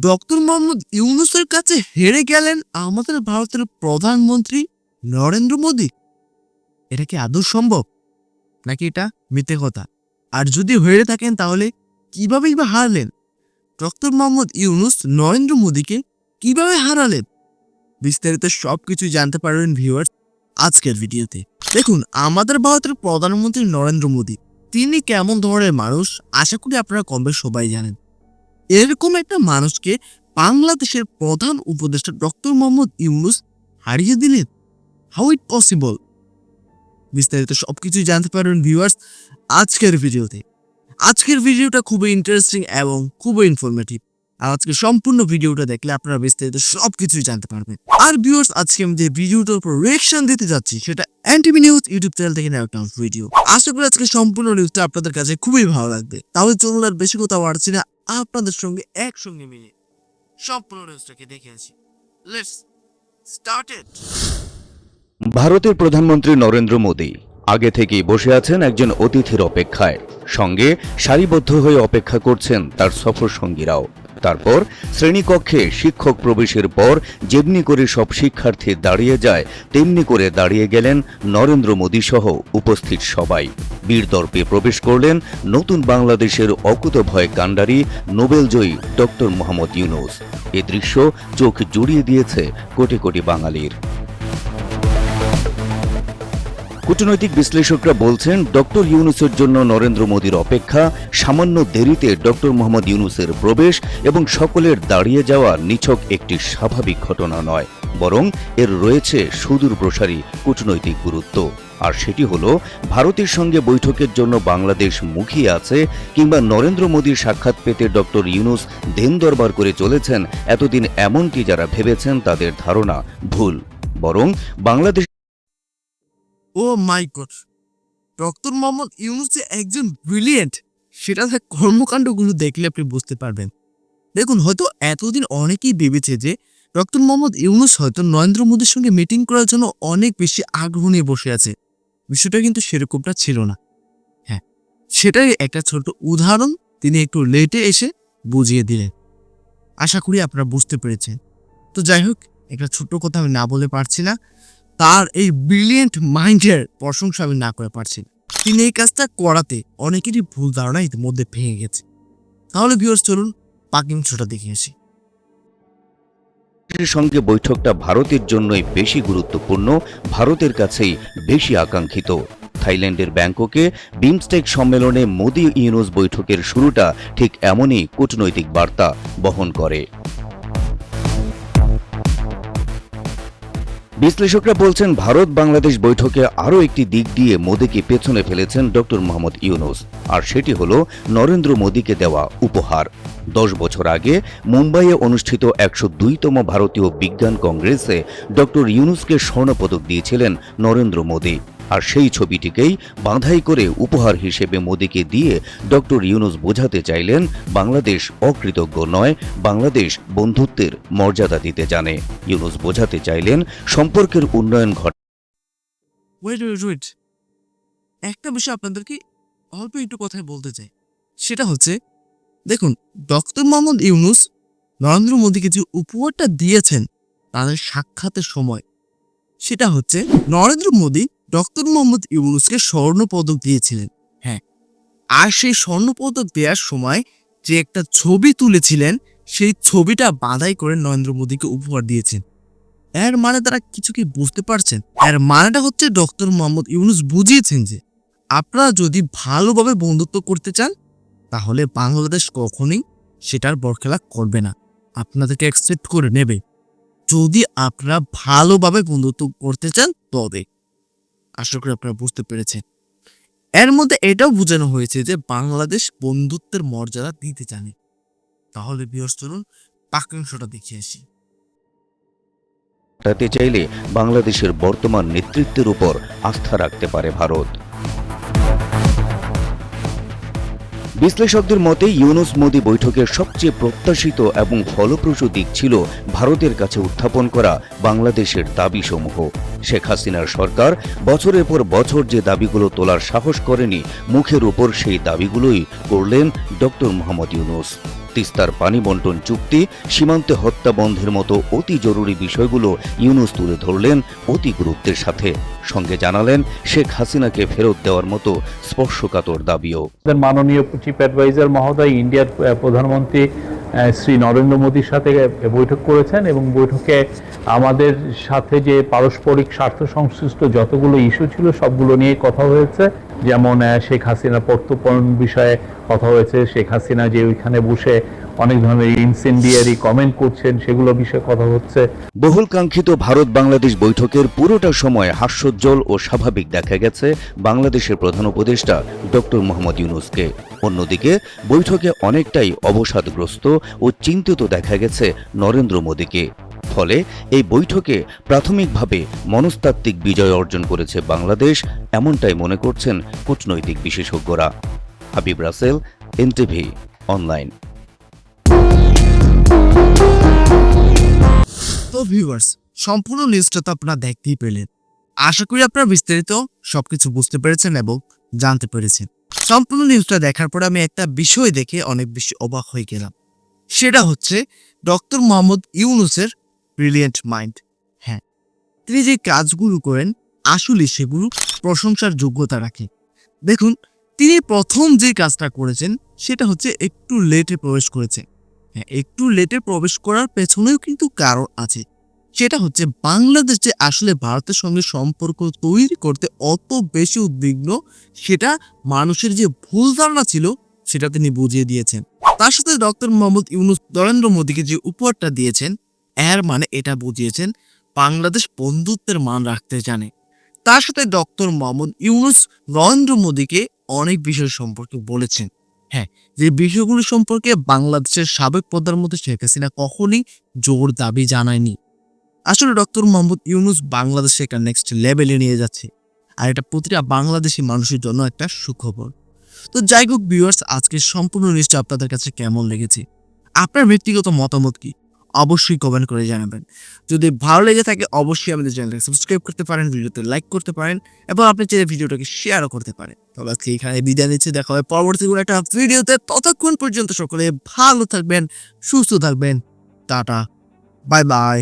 Doctor Mohammad ইউনুসের কাছে হেরে গেলেন আমাদের ভারতের প্রধানমন্ত্রী নরেন্দ্র মোদী। এটা কি আদৌ সম্ভব? নাকি এটা মিথ্যে কথা? আর যদি হেরে থাকেন তাহলে কিভাবেই বা হারলেন? ডক্টর মোহাম্মদ ইউনুস নরেন্দ্র মোদীকে কীভাবে হারালেন? বিস্তারিত সবকিছু জানতে পারবেন ভিউয়ার্স আজকের ভিডিওতে। দেখুন, আমাদের ভারতের প্রধানমন্ত্রী নরেন্দ্র মোদী, তিনি কেমন ধরনের মানুষ? আশা করি আপনারা কম বেশ সবাই জানেন। এরকম একটা মানুষকে বাংলাদেশের প্রধান উপদেষ্টা ডক্টর মোহাম্মদ ইউনুস হারিয়ে দিলেন। হাউ ইট পসিবল বিস্তারিত সবকিছু জানতে পারবেন ভিউয়ার্স আজকের ভিডিওতে। আজকের ভিডিওটা খুবই ইন্টারেস্টিং এবং খুবই ইনফরমেটিভ আর আজকে সম্পূর্ণ ভিডিওটা দেখলে আপনারা বিস্তারিত সবকিছুই জানতে পারবেন। আর ভিউয়ার্স আজকে আমি যে ভিডিওটার উপর রিয়েকশন দিতে যাচ্ছি, সেটা অ্যান্টিমি নিউজ ইউটিউব চ্যানেল থেকে নেওয়া একটা ভিডিও আশা করি আজকে সম্পূর্ণ নিউজটা আপনাদের কাছে খুবই ভালো লাগবে। তাহলে চলুন আর বেশি কথা বাড়ছি না। আপনাদের সঙ্গে একসঙ্গে মিলে সম্পূর্ণ নিউজটাকে দেখে আসি। লেটস স্টার্টেড ভারতের প্রধানমন্ত্রী নরেন্দ্র মোদী আগে থেকেই বসে আছেন একজন অতিথির অপেক্ষায়। সঙ্গে সারিবদ্ধ হয়ে অপেক্ষা করছেন তার সফর সঙ্গীরাও তারপর শ্রেণীকক্ষে শিক্ষক প্রবেশের পর যেমনি করে সব শিক্ষার্থী দাঁড়িয়ে যায়, তেমনি করে দাঁড়িয়ে গেলেন নরেন্দ্র মোদী সহ উপস্থিত সবাই। বীরদর্পে প্রবেশ করলেন নতুন বাংলাদেশের অকুতভয় কাণ্ডারি নোবেলজয়ী ডক্টর মোহাম্মদ ইউনুস। এ দৃশ্য চোখ জুড়িয়ে দিয়েছে কোটি কোটি বাঙালির। কূটনৈতিক বিশ্লেষকরা বলছেন, ডক্টর ইউনুসের জন্য নরেন্দ্র মোদীর অপেক্ষা সামান্য দেরিতে ডক্টর মোহাম্মদ ইউনুসের প্রবেশ এবং সকলের দাঁড়িয়ে যাওয়া নিছক একটি স্বাভাবিক ঘটনা নয়, বরং এর রয়েছে সুদূর প্রসারী কূটনৈতিক গুরুত্ব। আর সেটি হলো, ভারতের সঙ্গে বৈঠকের জন্য বাংলাদেশ মুখিয়ে আছে কিংবা নরেন্দ্র মোদীর সাক্ষাৎ পেতে ডক্টর ইউনুস দেন দরবার করে চলেছেন, এতদিন এমনটি যারা ভেবেছেন তাদের ধারণা ভুল। বরং Bangladesh oh my God, doctor Muhammad Yunus যে একজন ব্রিলিয়েন্ট সেটা তার কর্মকাণ্ডগুলো দেখলে আপনি বুঝতে পারবেন। দেখুন, হয়তো এতদিন অনেকেই ভেবেছে যে ডক্টর মোহাম্মদ ইউনুস হয়তো নরেন্দ্র মোদীর সঙ্গে মিটিং করার জন্য অনেক বেশি আগ্রহ নিয়ে বসে আছে। বিষয়টা কিন্তু সেরকমটা ছিল না। হ্যাঁ সেটাই একটা ছোট উদাহরণ, তিনি একটু লেটে এসে বুঝিয়ে দিলেন। আশা করি আপনারা বুঝতে পেরেছেন। তো যাই হোক, একটা ছোট্ট কথা আমি না বলে পারছি না। তার এই ব্রিলিয়েন্ট মাইন্ডের প্রশংসা আমি না করে পারছি। তিনি এই কাজটা করাতে অনেকেরই ভুল ধারণা ইতিমধ্যে ভেঙে গেছে। তাহলে ভিউয়ার্স চলুন পাকিং শোটা দেখে আসি। সঙ্গে বৈঠকটা ভারতের জন্যই বেশি গুরুত্বপূর্ণ, ভারতের কাছেই বেশি আকাঙ্ক্ষিত। থাইল্যান্ডের ব্যাংককে বিমস্টেক সম্মেলনে মোদি ইউনুস বৈঠকের শুরুটা ঠিক এমনই কূটনৈতিক বার্তা বহন করে। বিশ্লেষকরা বলছেন ভারত বাংলাদেশ বৈঠকে আরও একটি দিক দিয়ে মোদীকে পেছনে ফেলেছেন ডক্টর মোহাম্মদ ইউনুস। আর সেটি হল, নরেন্দ্র মোদীকে দেওয়া উপহার। দশ বছর আগে মুম্বাইয়ে অনুষ্ঠিত একশো দুইতম ভারতীয় বিজ্ঞান কংগ্রেসে ডক্টর ইউনুসকে স্বর্ণপদক দিয়েছিলেন নরেন্দ্র মোদী। আর সেই ছবিটিকেই বাঁধাই করে উপহার হিসেবে মোদীকে দিয়ে ডক্টর ইউনুস বোঝাতে চাইলেন বাংলাদেশ অকৃতজ্ঞ নয়, বাংলাদেশ বন্ধুত্বের মর্যাদা দিতে জানে। ইউনুস বোঝাতে চাইলেন সম্পর্কের উন্নয়ন ঘটে একটা বিষয় আপনাদেরকে অল্প একটু কথায় বলতে চাই। সেটা হচ্ছে, দেখুন, ডক্টর মোহাম্মদ ইউনুস নরেন্দ্র মোদীকে যে উপহারটা দিয়েছেন তাদের সাক্ষাতের সময়, সেটা হচ্ছে নরেন্দ্র মোদী ডক্টর মোহাম্মদ ইউনুসকে স্বর্ণ পদক দিয়েছিলেন। হ্যাঁ। আর সেই স্বর্ণ পদক দেওয়ার সময় যে একটা ছবি তুলেছিলেন সেই ছবিটা বাঁধাই করে নরেন্দ্র মোদীকে উপহার দিয়েছেন। এর মানে তারা কিছু কি বুঝতে পারছেন? এর মানেটা হচ্ছে ডক্টর মোহাম্মদ ইউনুস বুঝিয়েছেন যে আপনারা যদি ভালোভাবে বন্ধুত্ব করতে চান তাহলে বাংলাদেশ কখনোই সেটার বরখেলা করবে না। আপনাদেরকে অ্যাকসেপ্ট করে নেবে। যদি আপনারা ভালোভাবে বন্ধুত্ব করতে চান তবে। আশা করি আপনারা বুঝতে পেরেছেন। এর মধ্যে এটাও বোঝানো হয়েছে যে বাংলাদেশ বন্ধুত্বের মর্যাদা দিতে জানে। তাহলে বিয়স চলুন বাক্যাংশটা দেখে আসি। তাতে চাইলে বাংলাদেশের বর্তমান নেতৃত্বের উপর আস্থা রাখতে পারে ভারত। বিশ্লেষকদের মতে, ইউনুস মোদি বৈঠকের সবচেয়ে প্রত্যাশিত এবং ফলপ্রসূ দিক ছিল ভারতের কাছে উত্থাপন করা বাংলাদেশের দাবিসমূহ। শেখ হাসিনার সরকার বছরের পর বছর যে দাবিগুলো তোলার সাহস করেনি, মুখের উপর সেই দাবিগুলোই করলেন ডক্টর মোহাম্মদ ইউনুস। তিস্তার পানি বন্টন চুক্তি, সীমান্তে হত্যা বন্ধের মতো অতি জরুরি বিষয়গুলো ইউনুস তুলে ধরলেন অতি গুরুত্বের সাথে। সঙ্গে জানালেন, শেখ হাসিনাকে ফেরত দেওয়ার মতো স্পর্শকাতর দাবিও। মাননীয় চিফ অ্যাডভাইজার মহোদয় ইন্ডিয়ার প্রধানমন্ত্রী শ্রী নরেন্দ্র মোদীর সাথে বৈঠক করেছেন এবং বৈঠকে আমাদের সাথে যে পারস্পরিক স্বার্থ সংশ্লিষ্ট যতগুলো ইস্যু ছিল, সবগুলো নিয়ে কথা হয়েছে। যেমন শেখ হাসিনা প্রত্যর্পণ বিষয়ে কথা হয়েছে। শেখ হাসিনা যে ওইখানে বসে অনেক ধরনের ইনসেন্ডিয়ারি কমেন্ট করছেন, সেগুলো বিষয়ে কথা হচ্ছে। বহুল কাঙ্ক্ষিত ভারত বাংলাদেশ বৈঠকের পুরোটা সময় হাস্যোজ্জ্বল ও স্বাভাবিক দেখা গেছে বাংলাদেশের প্রধান উপদেষ্টা ডক্টর মোহাম্মদ ইউনুসকে। অন্যদিকে, বৈঠকে অনেকটাই অবসাদগ্রস্ত ও চিন্তিত দেখা গেছে নরেন্দ্র মোদীকে। ফলে এই বৈঠকে প্রাথমিকভাবে মনস্তাত্ত্বিক বিজয় অর্জন করেছে বাংলাদেশ, এমনটাই মনে করছেন কূটনৈতিক বিশেষজ্ঞরা। Habib Rasel, NTV, online. তো ভিউয়ার্স, সম্পূর্ণ নিউজটা তো আপনারা দেখতেই পেলেন। আশা করি আপনারা বিস্তারিত সবকিছু বুঝতে পেরেছেন এবং জানতে পেরেছেন। সম্পূর্ণ নিউজটা দেখার পর আমি একটা বিষয় দেখে অনেক বেশি অবাক হয়ে গেলাম। সেটা হচ্ছে ডক্টর মোহাম্মদ ইউনুসের ব্রিলিয়েন্ট মাইন্ড হ্যাঁ তিনি যে কাজগুলো করেন, আসলে সেগুলো প্রশংসার যোগ্যতা রাখে। দেখুন, তিনি প্রথম যে কাজটা করেছেন, সেটা হচ্ছে একটু লেটে প্রবেশ করেছে। হ্যাঁ একটু লেটে প্রবেশ করার পেছনেও কিন্তু কারণ আছে। সেটা হচ্ছে বাংলাদেশ যে আসলে ভারতের সঙ্গে সম্পর্ক তৈরি করতে অত বেশি উদ্বিগ্ন, সেটা মানুষের যে ভুল ধারণা ছিল, সেটা তিনি বুঝিয়ে দিয়েছেন। তার সাথে ডক্টর মোহাম্মদ ইউনুস নরেন্দ্র মোদীকে যে উপহারটা দিয়েছেন এর মানে এটা বুঝিয়েছেন বাংলাদেশ বন্ধুত্বের মান রাখতে জানে। তার সাথে ডক্টর মোহাম্মদ ইউনুস নরেন্দ্র মোদীকে অনেক বিষয় সম্পর্কে বলেছেন। হ্যাঁ যে বিষয়গুলো সম্পর্কে বাংলাদেশের সাবেক প্রধানমন্ত্রী শেখ হাসিনা কখনই জোর দাবি জানায়নি। আসলে ডক্টর মোহাম্মদ ইউনুস বাংলাদেশে একটা নেক্সট লেভেলে নিয়ে যাচ্ছে। আর এটা প্রতিটা বাংলাদেশি মানুষের জন্য একটা সুখবর। তো যাই হোক ভিউয়ার্স আজকে সম্পূর্ণ নিউজটা আপনাদের কাছে কেমন লেগেছে? আপনার ব্যক্তিগত মতামত কি? অবশ্যই কমেন্ট করে জানাবেন। যদি ভালো লেগে থাকে, অবশ্যই আমাদের চ্যানেলটাকে সাবস্ক্রাইব করতে পারেন, ভিডিওতে লাইক করতে পারেন এবং আপনি চাইলে ভিডিওটাকে শেয়ারও করতে পারেন। তবে আজকে এখানে বিদায় নিচ্ছে, দেখা হবে পরবর্তী কোনো একটা ভিডিওতে। ততক্ষণ পর্যন্ত সকলে ভালো থাকবেন, সুস্থ থাকবেন। Tata bye bye